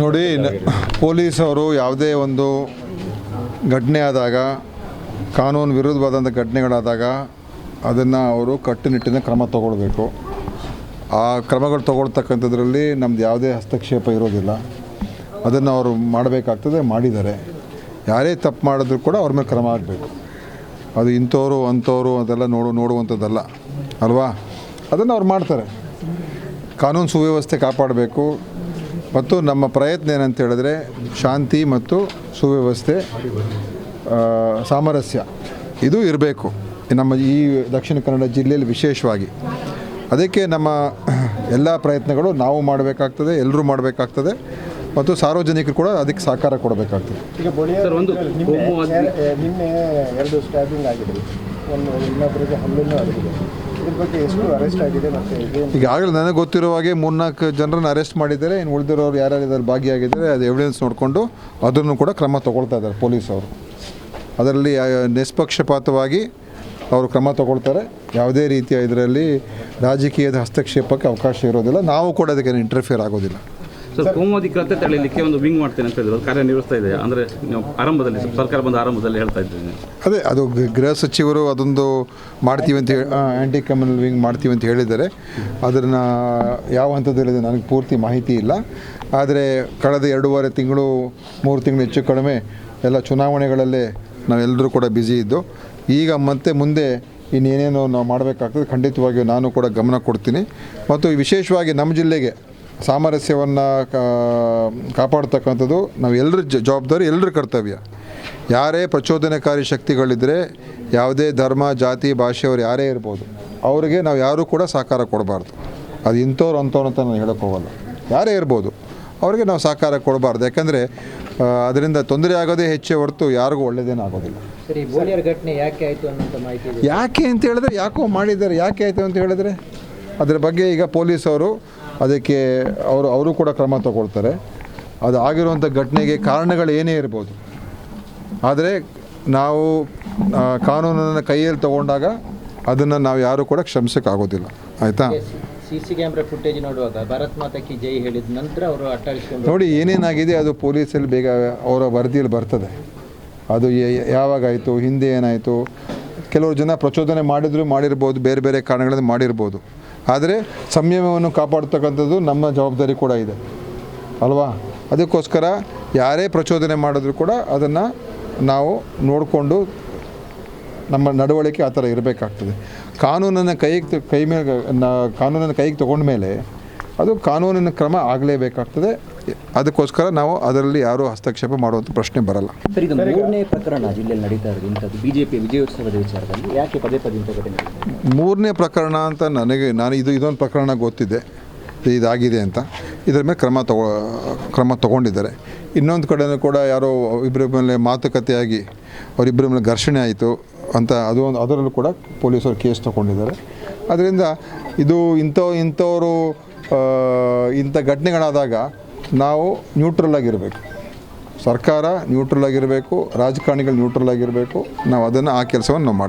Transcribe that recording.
ನೋಡಿ ಪೊಲೀಸ್ ಪೊಲೀಸವರು ಯಾವುದೇ ಒಂದು ಘಟನೆ ಆದಾಗ, ಕಾನೂನು ವಿರುದ್ಧವಾದಂಥ ಘಟನೆಗಳಾದಾಗ ಅದನ್ನು ಅವರು ಕಟ್ಟುನಿಟ್ಟಿನ ಕ್ರಮ ತಗೊಳ್ಬೇಕು. ಆ ಕ್ರಮಗಳು ತಗೊಳ್ತಕ್ಕಂಥದ್ರಲ್ಲಿ ನಮ್ದು ಯಾವುದೇ ಹಸ್ತಕ್ಷೇಪ ಇರೋದಿಲ್ಲ. ಅದನ್ನು ಅವರು ಮಾಡಬೇಕಾಗ್ತದೆ, ಮಾಡಿದ್ದಾರೆ. ಯಾರೇ ತಪ್ಪು ಮಾಡಿದ್ರು ಕೂಡ ಅವ್ರ ಮೇಲೆ ಕ್ರಮ ಆಗಬೇಕು ಅದು ಇಂಥವ್ರು ಅಂಥವ್ರು ಅದೆಲ್ಲ ನೋಡು, ನೋಡುವಂಥದ್ದಲ್ಲ. ಅಲ್ವಾ? ಅದನ್ನು ಅವ್ರು ಮಾಡ್ತಾರೆ. ಕಾನೂನು ಸುವ್ಯವಸ್ಥೆ ಕಾಪಾಡಬೇಕು. ಮತ್ತು ನಮ್ಮ ಪ್ರಯತ್ನ ಏನಂತ ಹೇಳಿದ್ರೆ ಶಾಂತಿ ಮತ್ತು ಸುವ್ಯವಸ್ಥೆ ಸಾಮರಸ್ಯ, ಇದು ಇರಬೇಕು. ನಮ್ಮ ಈ ದಕ್ಷಿಣ ಕನ್ನಡ ಜಿಲ್ಲೆಯಲ್ಲಿ ವಿಶೇಷವಾಗಿ. ಅದಕ್ಕೆ ನಮ್ಮ ಎಲ್ಲ ಪ್ರಯತ್ನಗಳು ನಾವು ಮಾಡಬೇಕಾಗ್ತದೆ, ಎಲ್ಲರೂ ಮಾಡಬೇಕಾಗ್ತದೆ. ಮತ್ತು ಸಾರ್ವಜನಿಕರು ಕೂಡ ಅದಕ್ಕೆ ಸಹಕಾರ ಕೊಡಬೇಕಾಗ್ತದೆ. ಈಗ ಸರ್, ಒಂದು ನಿನ್ನೆ ಎರಡು ಸ್ಟ್ಯಾಬಿಂಗ್ ಆಗಿದೆ. ಒಂದು ಇನ್ನೊಬ್ಬರಿಗೆ ಹಲ್ಲೆನೂ ಆಗಿದೆ. ಇದ್ರ ಬಗ್ಗೆ ಎಷ್ಟು ಅರೆಸ್ಟ್ ಆಗಿದೆ ಮತ್ತು ಇದೇನು ಈಗಾಗಲೇ ನನಗೆ ಗೊತ್ತಿರೋ ಹಾಗೆ ಮೂರ್ನಾಲ್ಕು ಜನರನ್ನು ಅರೆಸ್ಟ್ ಮಾಡಿದ್ದಾರೆ. ಇನ್ನು ಉಳಿದಿರೋರು ಯಾರ್ಯಾರು ಇದರಲ್ಲಿ ಭಾಗಿಯಾಗಿದ್ದಾರೆ ಅದು ಎವಿಡೆನ್ಸ್ ನೋಡಿಕೊಂಡು ಅದನ್ನು ಕೂಡ ಕ್ರಮ ತಗೊಳ್ತಾ ಇದ್ದಾರೆ ಪೊಲೀಸವರು ಅದರಲ್ಲಿ ಆ, ನಿಷ್ಪಕ್ಷಪಾತವಾಗಿ ಅವರು ಕ್ರಮ ತಗೊಳ್ತಾರೆ. ಯಾವುದೇ ರೀತಿಯ ಇದರಲ್ಲಿ ರಾಜಕೀಯದ ಹಸ್ತಕ್ಷೇಪಕ್ಕೆ ಅವಕಾಶ ಇರೋದಿಲ್ಲ. ನಾವು ಕೂಡ ಅದಕ್ಕೆ ಇಂಟರ್ಫಿಯರ್ ಆಗೋದಿಲ್ಲ. ಸರ್ ಕೋಮುವಾದಿಕತೆ ತಡೆಯಲಿಕ್ಕೆ ಒಂದು ವಿಂಗ್ ಮಾಡ್ತೇನೆ ಅಂತ ಹೇಳಿದ್ರು. ಅದು ಕಾರ್ಯನಿರ್ವಹಿಸ್ತಾ ಇದೆ. ಅಂದರೆ ನೀವು ಆರಂಭದಲ್ಲಿ ಸರ್ಕಾರ ಬಂದ ಆರಂಭದಲ್ಲಿ ಹೇಳ್ತಾ ಇದ್ದೀನಿ ಅದೇ ಅದು ಗೃಹ ಸಚಿವರು ಅದೊಂದು ಮಾಡ್ತೀವಿ ಅಂತ ಹೇಳಿ ಆ್ಯಂಟಿ ಕ್ರಿಮಿನಲ್ ವಿಂಗ್ ಮಾಡ್ತೀವಿ ಅಂತ ಹೇಳಿದ್ದಾರೆ. ಅದನ್ನು ಯಾವ ಹಂತದಲ್ಲಿದೆ ನನಗೆ ಪೂರ್ತಿ ಮಾಹಿತಿ ಇಲ್ಲ. ಆದರೆ ಕಳೆದ ಎರಡೂವರೆ ತಿಂಗಳು ಮೂರು ತಿಂಗಳು ಹೆಚ್ಚು ಕಡಿಮೆ ಎಲ್ಲ ಚುನಾವಣೆಗಳಲ್ಲೇ ನಾವೆಲ್ಲರೂ ಕೂಡ ಬ್ಯುಸಿ ಇದ್ದು ಈಗ ಮತ್ತೆ ಮುಂದೆ ಇನ್ನೇನೇನು ನಾವು ಮಾಡಬೇಕಾಗ್ತದೆ. ಖಂಡಿತವಾಗಿಯೂ ನಾನು ಕೂಡ ಗಮನ ಕೊಡ್ತೀನಿ. ಮತ್ತು ವಿಶೇಷವಾಗಿ ನಮ್ಮ ಜಿಲ್ಲೆಗೆ ಸಾಮರಸ್ಯವನ್ನು ಕಾಪಾಡ್ತಕ್ಕಂಥದ್ದು ನಾವು ಎಲ್ಲರ ಜವಾಬ್ದಾರಿ ಎಲ್ಲರ ಕರ್ತವ್ಯ. ಯಾರೇ ಪ್ರಚೋದನಕಾರಿ ಶಕ್ತಿಗಳಿದ್ದರೆ ಯಾವುದೇ ಧರ್ಮ ಜಾತಿ ಭಾಷೆಯವರು ಯಾರೇ ಇರ್ಬೋದು ಅವರಿಗೆ ನಾವು ಯಾರೂ ಕೂಡ ಸಹಕಾರ ಕೊಡಬಾರ್ದು. ಅದು ಇಂಥವ್ರು ಅಂಥವ್ರು ಅಂತ ನಾನು ಹೇಳೋಕ್ಕೆ ಹೋಗಲ್ಲ. ಯಾರೇ ಇರ್ಬೋದು ಅವರಿಗೆ ನಾವು ಸಹಕಾರ ಕೊಡಬಾರ್ದು. ಯಾಕಂದರೆ ಅದರಿಂದ ತೊಂದರೆ ಆಗೋದೇ ಹೆಚ್ಚೇ ಹೊರತು ಯಾರಿಗೂ ಒಳ್ಳೆಯದೇನೂ ಆಗೋದಿಲ್ಲ. ಸರಿ ಘಟನೆ ಯಾಕೆ ಆಯಿತು ಅನ್ನೋಂಥ ಮಾಹಿತಿ ಯಾಕೆ ಅಂತ ಹೇಳಿದ್ರೆ ಯಾಕೋ ಮಾಡಿದ್ದಾರೆ. ಯಾಕೆ ಆಯಿತು ಅಂತ ಹೇಳಿದ್ರೆ? ಅದರ ಬಗ್ಗೆ ಈಗ ಪೊಲೀಸವರು ಅದಕ್ಕೆ ಅವರು ಅವರು ಕೂಡ ಕ್ರಮ ತಗೊಳ್ತಾರೆ. ಅದು ಆಗಿರುವಂಥ ಘಟನೆಗೆ ಕಾರಣಗಳು ಏನೇ ಇರ್ಬೋದು. ಆದರೆ ನಾವು ಕಾನೂನನ್ನು ಕೈಯಲ್ಲಿ ತಗೊಂಡಾಗ ಅದನ್ನು ನಾವು ಯಾರೂ ಕೂಡ ಕ್ಷಮಿಸೋಕ್ಕಾಗೋದಿಲ್ಲ. ಆಯಿತಾ? ಸಿ ಸಿ ಕ್ಯಾಮ್ರಾ ಫುಟೇಜ್ ನೋಡುವಾಗ ಭಾರತ್ ಮಾತಾ ಕಿ ಜೈ ಹೇಳಿದ ನಂತರ ಅವರು ಅಟ್ಟಾಡಿಸ್ಕೊಂಡು ನೋಡಿ ಏನೇನಾಗಿದೆ ಅದು ಪೊಲೀಸಲ್ಲಿ ಬೇಗ ಅವರ ವರದಿಯಲ್ಲಿ ಬರ್ತದೆ. ಅದು ಯಾವಾಗಾಯಿತು ಹಿಂದೆ ಏನಾಯಿತು? ಕೆಲವರು ಜನ ಪ್ರಚೋದನೆ ಮಾಡಿದ್ರು ಮಾಡಿರ್ಬೋದು ಬೇರೆ ಬೇರೆ ಕಾರಣಗಳಿಂದ ಮಾಡಿರ್ಬೋದು. ಆದರೆ ಸಂಯಮವನ್ನು ಕಾಪಾಡ್ತಕ್ಕಂಥದ್ದು ನಮ್ಮ ಜವಾಬ್ದಾರಿ ಕೂಡ ಇದೆ. ಅಲ್ವಾ? ಅದಕ್ಕೋಸ್ಕರ ಯಾರೇ ಪ್ರಚೋದನೆ ಮಾಡಿದ್ರು ಕೂಡ ಅದನ್ನು ನಾವು ನೋಡಿಕೊಂಡು ನಮ್ಮ ನಡವಳಿಕೆ ಆ ಥರ ಇರಬೇಕಾಗ್ತದೆ. ಕಾನೂನನ್ನು ಕೈಗೆ ಕೈ ಮೇಲೆ ಕಾನೂನನ್ನು ಕೈಗೆ ತಗೊಂಡ ಮೇಲೆ ಅದು ಕಾನೂನಿನ ಕ್ರಮ ಆಗಲೇಬೇಕಾಗ್ತದೆ. ಅದಕ್ಕೋಸ್ಕರ ನಾವು ಅದರಲ್ಲಿ ಯಾರೂ ಹಸ್ತಕ್ಷೇಪ ಮಾಡುವಂಥ ಪ್ರಶ್ನೆ ಬರಲ್ಲ. ಸರ್ ಇದು ಮೂರನೇ ಪ್ರಕರಣ ಜಿಲ್ಲೆಯಲ್ಲಿ ನಡೀತಾ ಇರೋದು. ಇಂಥದ್ದು ಬಿಜೆಪಿ ವಿಜಯೋತ್ಸವದ ವಿಚಾರದಲ್ಲಿ ಯಾಕೆ ಪದೇ ಪದೇ ಇಂಥ ಘಟನೆ ಮೂರನೇ ಪ್ರಕರಣ ಅಂತ ನನಗೆ ನಾನು ಇದು ಇದೊಂದು ಪ್ರಕರಣ ಗೊತ್ತಿದೆ. ಇದಾಗಿದೆ ಅಂತ. ಇದರ ಮೇಲೆ ಕ್ರಮ ತಗೋ ಕ್ರಮ ತಗೊಂಡಿದ್ದಾರೆ. ಇನ್ನೊಂದು ಕಡೆನೂ ಕೂಡ ಯಾರೋ ಇಬ್ಬರ ಮೇಲೆ ಮಾತುಕತೆಯಾಗಿ ಅವರಿಬ್ಬರ ಮೇಲೆ ಘರ್ಷಣೆ ಆಯಿತು ಅಂತ ಅದು ಒಂದು ಅದರಲ್ಲೂ ಕೂಡ ಪೊಲೀಸರು ಕೇಸ್ ತಗೊಂಡಿದ್ದಾರೆ. ಅದರಿಂದ ಇದು ಇಂಥ ಇಂಥವರು ಇಂಥ ಘಟನೆಗಳಾದಾಗ ನಾವು ನ್ಯೂಟ್ರಲ್ ಆಗಿರಬೇಕು. ಸರ್ಕಾರ ನ್ಯೂಟ್ರಲ್ ಆಗಿರಬೇಕು, ರಾಜಕಾರಣಿಗಳು ನ್ಯೂಟ್ರಲ್ ಆಗಿರಬೇಕು, ನಾವು ಅದನ್ನು ಆ ಕೆಲಸವನ್ನು ನಾವು ಮಾಡ್ತೀವಿ.